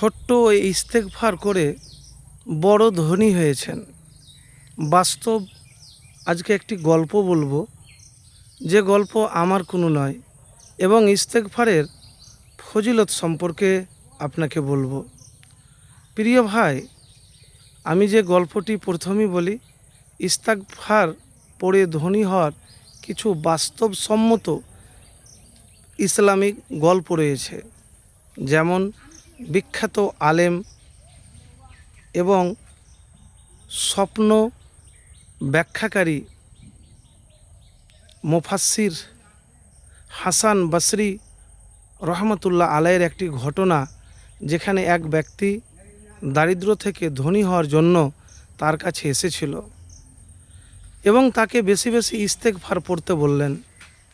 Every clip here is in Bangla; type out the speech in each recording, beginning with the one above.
ছোট্ট ইস্তেকফার করে বড় ধনী হয়েছেন। বাস্তব আজকে একটি গল্প বলব। যে গল্প আমার কোনো নয়, এবং ইস্তেকফারের ফজিলত সম্পর্কে আপনাকে বলব। প্রিয় ভাই, আমি যে গল্পটি প্রথমেই বলি ইস্তাকফার পড়ে ধনী হওয়ার কিছু বাস্তবসম্মত ইসলামিক গল্প রয়েছে। যেমন বিখ্যাত আলেম এবং স্বপ্ন ব্যাখ্যাকারী মুফাসির হাসান বসরি রহমতুল্লাহ আলাইয়ের একটি ঘটনা যেখানে এক ব্যক্তি দারিদ্র থেকে ধনী হওয়ার জন্য তার কাছে এসেছিল এবং তাকে বেশি বেশি ইস্তেকফার পড়তে বললেন,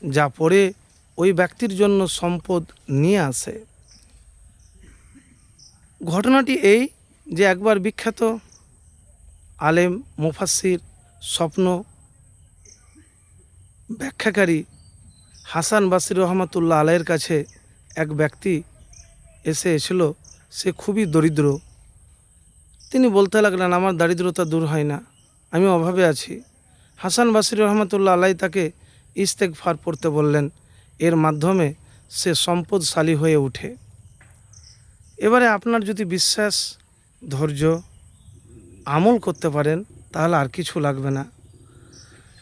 যা পড়ে ওই ব্যক্তির জন্য সম্পদ নিয়ে আসে। ঘটনাটি এই যে একবার বিখ্যাত আলেম মুফাসির স্বপ্ন ব্যাখ্যাকারী হাসান বাসির রহমতুল্লাহ আলাইয়ের কাছে এক ব্যক্তি এসে এসেছিল। সে খুবই দরিদ্র। তিনি বলতে লাগলেন, আমার দারিদ্রতা দূর হয় না, আমি অভাবে আছি। হাসান বাসির রহমতুল্লাহ আলাই তাকে ইস্তেকফার পড়তে বললেন। এর মাধ্যমে সে সম্পদশালী হয়ে ওঠে এবারে আপনার যদি বিশ্বাস, ধৈর্য, আমল করতে পারেন, তাহলে আর কিছু লাগবে না।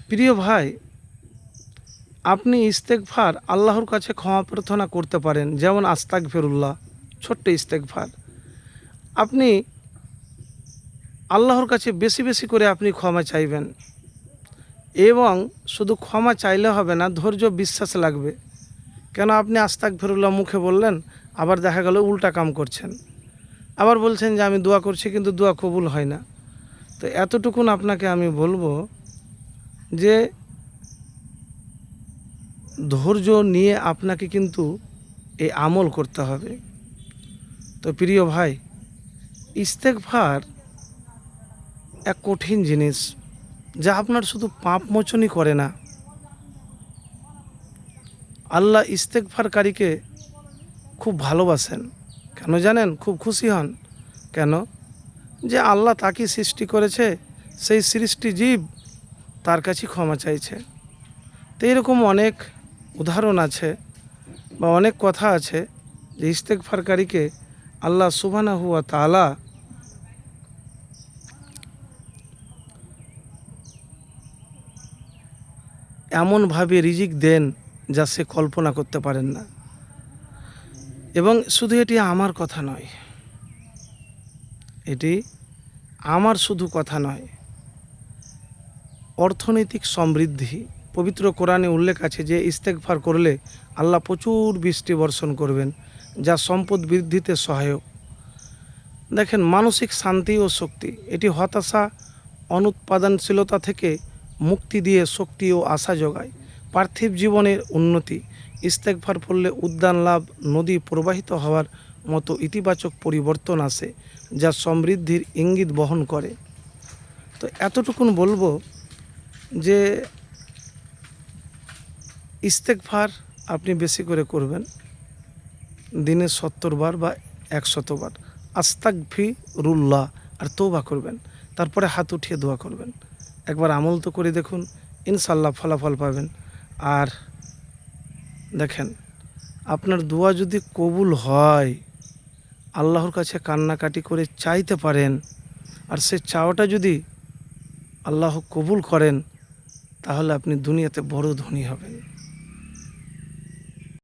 প্রিয় ভাই, আপনি ইস্তেকফার আল্লাহর কাছে ক্ষমা প্রার্থনা করতে পারেন, যেমন আস্তাক ফেরুল্লাহ ছোট্ট ইস্তেকফার আপনি আল্লাহর কাছে বেশি বেশি করে আপনি ক্ষমা চাইবেন। এবং শুধু ক্ষমা চাইলে হবে না, ধৈর্য, বিশ্বাস লাগবে। কেন আপনি আস্তাক ফেরুল্লাহ মুখে বললেন, আবার দেখা গেল উল্টা কাম করছেন। আবার বলছেন যে আমি দোয়া করছি, কিন্তু দোয়া কবুল হয় না। তো এতটুকুন আপনাকে আমি বলব যে ধৈর্য নিয়ে আপনাকে কিন্তু এই আমল করতে হবে। তো প্রিয় ভাই ইস্তেকফার এক কঠিন জিনিস, যা আপনার শুধু পাপ মোচনই করে না আল্লাহ ইস্তেকফারকারীকে খুব ভালোবাসেন। কেন জানেন? খুব খুশি হন। কেন? যে আল্লাহ তাকে সৃষ্টি করেছে, সেই সৃষ্টি জীব তার কাছে ক্ষমা চাইছে। তো এরকম অনেক উদাহরণ আছে বা অনেক কথা আছে যে ইস্তেকফারকারীকে আল্লাহ সুবানা হুয়া তালা এমনভাবে রিজিক দেন যা সে কল্পনা করতে পারেন না। এবং শুধু এটি আমার কথা নয়, এটি আমার শুধু কথা নয়, অর্থনৈতিক সমৃদ্ধি, পবিত্র কোরআনে উল্লেখ আছে যে ইস্তেকফার করলে আল্লাহ প্রচুর বৃষ্টি বর্ষণ করবেন, যা সম্পদ বৃদ্ধিতে সহায়ক। দেখেন, মানসিক শান্তি ও শক্তি, এটি হতাশা, অনুৎপাদনশীলতা থেকে মুক্তি দিয়ে শক্তি ও আশা যোগায়। পার্থিব জীবনের উন্নতি ইস্তেকফার পড়লে উদ্যান লাভ, নদী প্রবাহিত হওয়ার মতো ইতিবাচক পরিবর্তন আসে যা সমৃদ্ধির ইঙ্গিত বহন করে। তো এতটুকুন বলব যে ইস্তেকফার আপনি বেশি করে করবেন দিনে সত্তর বার বা একশতবার আস্তাক ফি রুল্লাহ আর তৌবা করবেন, তারপরে হাত উঠিয়ে দোয়া করবেন। একবার আমল তো করে দেখুন ইনশাল্লাহ ফলাফল পাবেন। আর দেখেন, আপনার দোয়া যদি কবুল হয়, আল্লাহর কাছে কান্নাকাটি করে চাইতে পারেন, আর সে চাওয়াটা যদি আল্লাহ কবুল করেন, তাহলে আপনি দুনিয়াতে বড় ধনী হবেন।